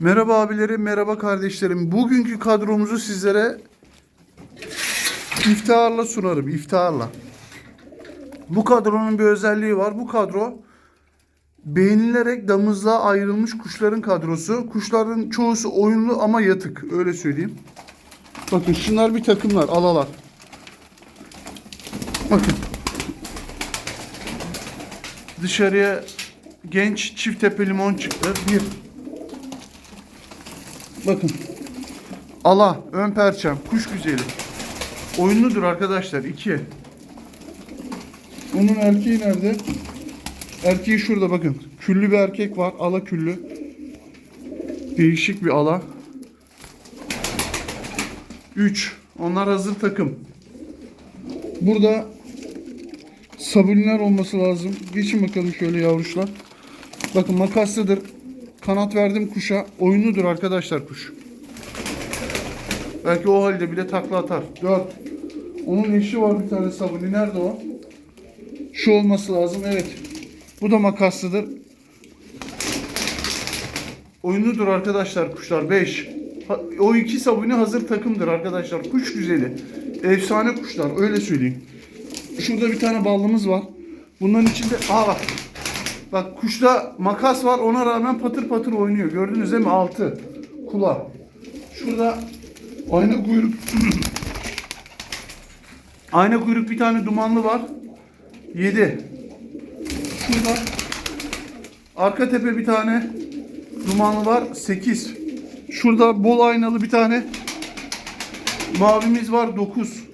Merhaba abilerim, merhaba kardeşlerim. Bugünkü kadromuzu sizlere iftiharla sunarım, iftiharla. Bu kadronun bir özelliği var. Bu kadro beğenilerek damızlığa ayrılmış kuşların kadrosu. Kuşların çoğusu oyunlu ama yatık, öyle söyleyeyim. Bakın şunlar bir takımlar, alalar. Bakın. Dışarıya genç çift tepe limon çıktı. Bir. Bakın. Ala, ön perçem, kuş güzeli. Oyunludur arkadaşlar. 2. Onun erkeği nerede? Erkeği şurada bakın. Küllü bir erkek var. Ala küllü. Değişik bir ala. 3. Onlar hazır takım. Burada sabunler olması lazım. Geçin bakalım şöyle yavruşlar. Bakın makaslıdır. Kanat verdim kuşa. Oyunludur arkadaşlar kuş. Belki o halde bile takla atar. 4. Onun eşi var bir tane sabuni. Nerede o? Şu olması lazım. Evet. Bu da makaslıdır. Oyunludur arkadaşlar kuşlar. 5. O iki sabuni hazır takımdır arkadaşlar. Kuş güzeli. Efsane kuşlar. Öyle söyleyeyim. Şurada bir tane ballımız var. Bunların içinde... Aa bak. Bak kuşta makas var ona rağmen patır patır oynuyor. Gördünüz değil mi? Altı. Kula. Şurada ayna kuyruk. ayna kuyruk bir tane dumanlı var. Yedi. Şurada arka tepe bir tane dumanlı var. Sekiz. Şurada bol aynalı bir tane mavimiz var. Dokuz.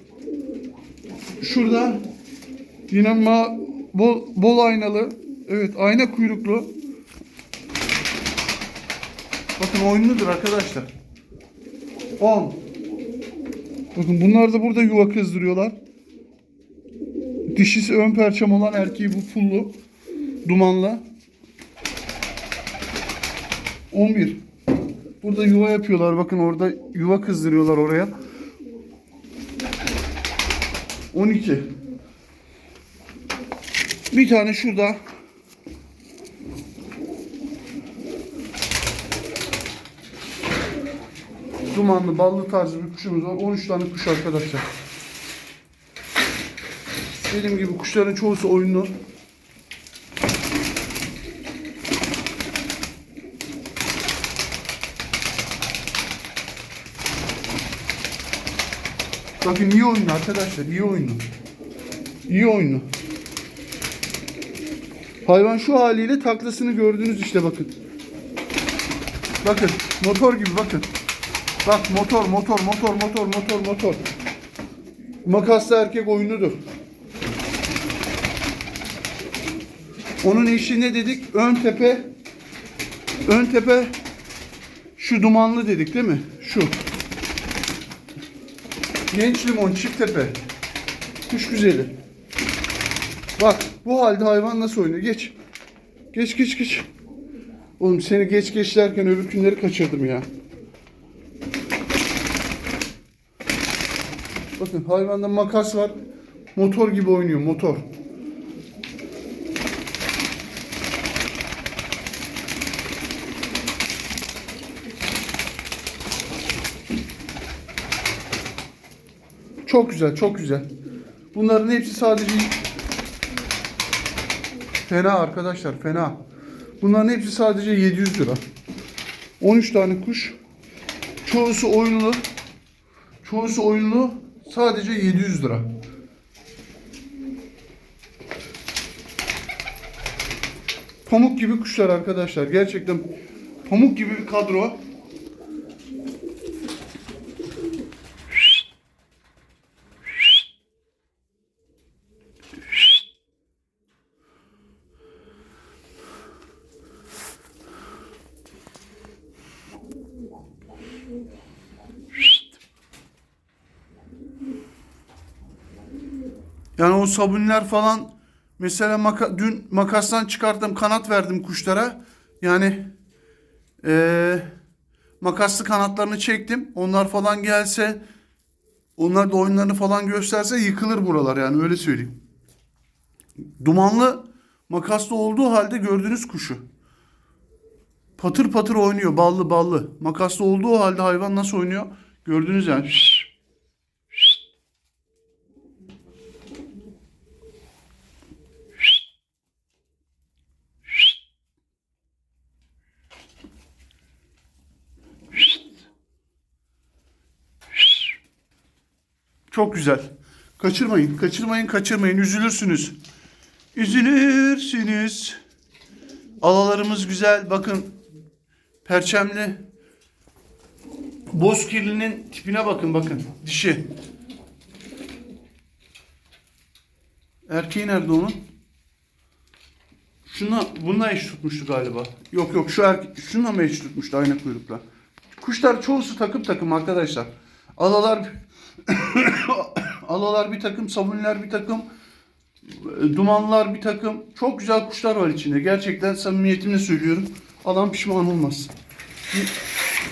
Şurada yine ma bol, bol aynalı Evet ayna kuyruklu. Bakın oyunludur arkadaşlar. 10. Bakın bunlar da burada yuva kızdırıyorlar. Dişisi ön perçem olan erkeği bu pullu. Dumanla. 11. Burada yuva yapıyorlar. Bakın orada yuva kızdırıyorlar oraya. 12. Bir tane şurada dumanlı, ballı tarzı bir kuşumuz var. 13 tane kuş arkadaşlar. Dediğim gibi kuşların çoğusu oyunlu. Bakın iyi oyunlu arkadaşlar, iyi oyunlu. İyi oyunlu. Hayvan şu haliyle taklasını gördünüz işte bakın. Bakın motor gibi bakın. Bak motor motor motor motor motor motor. Makaslı erkek oyunudur. Onun eşi ne dedik? Ön tepe ön tepe şu dumanlı dedik değil mi? Şu. Genç limon çift tepe. Kuş güzeli. Bak bu halde hayvan nasıl oynuyor? Geç. Geç geç geç. Oğlum seni geç geç derken öbür günleri kaçırdım ya. Bakın hayvanda makas var. Motor gibi oynuyor motor. Çok güzel, çok güzel. Bunların hepsi sadece fena arkadaşlar, fena. Bunların hepsi sadece 700 lira. 13 tane kuş. Çoğusu oyunlu. Çoğusu oyunlu. Sadece 700 lira. Pamuk gibi kuşlar arkadaşlar. Gerçekten pamuk gibi bir kadro. Yani o sabunlar falan mesela maka, dün makastan çıkarttım kanat verdim kuşlara. Yani eee, makaslı kanatlarını çektim. Onlar falan gelse onlar da oyunlarını falan gösterse yıkılır buralar yani öyle söyleyeyim. Dumanlı makaslı olduğu halde gördüğünüz kuşu. Patır patır oynuyor ballı ballı. Makaslı olduğu halde hayvan nasıl oynuyor? Gördünüz yani. Çok güzel. Kaçırmayın, kaçırmayın, kaçırmayın. Üzülürsünüz. Üzülürsünüz. Alalarımız güzel. Bakın. Perçemli. Bozkirlinin tipine bakın bakın. Dişi. Erkeği nerede onun? Şuna, bununla eş tutmuştu galiba. Yok yok şu erke, şununla mı eş tutmuştu aynı kuyrukla. Kuşlar çoğusu takım takım arkadaşlar. Alalar alalar bir takım, sabunlar bir takım, dumanlar bir takım. Çok güzel kuşlar var içinde. Gerçekten samimiyetimle söylüyorum. Adam pişman olmaz.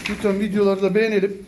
Lütfen videoları da beğenelim.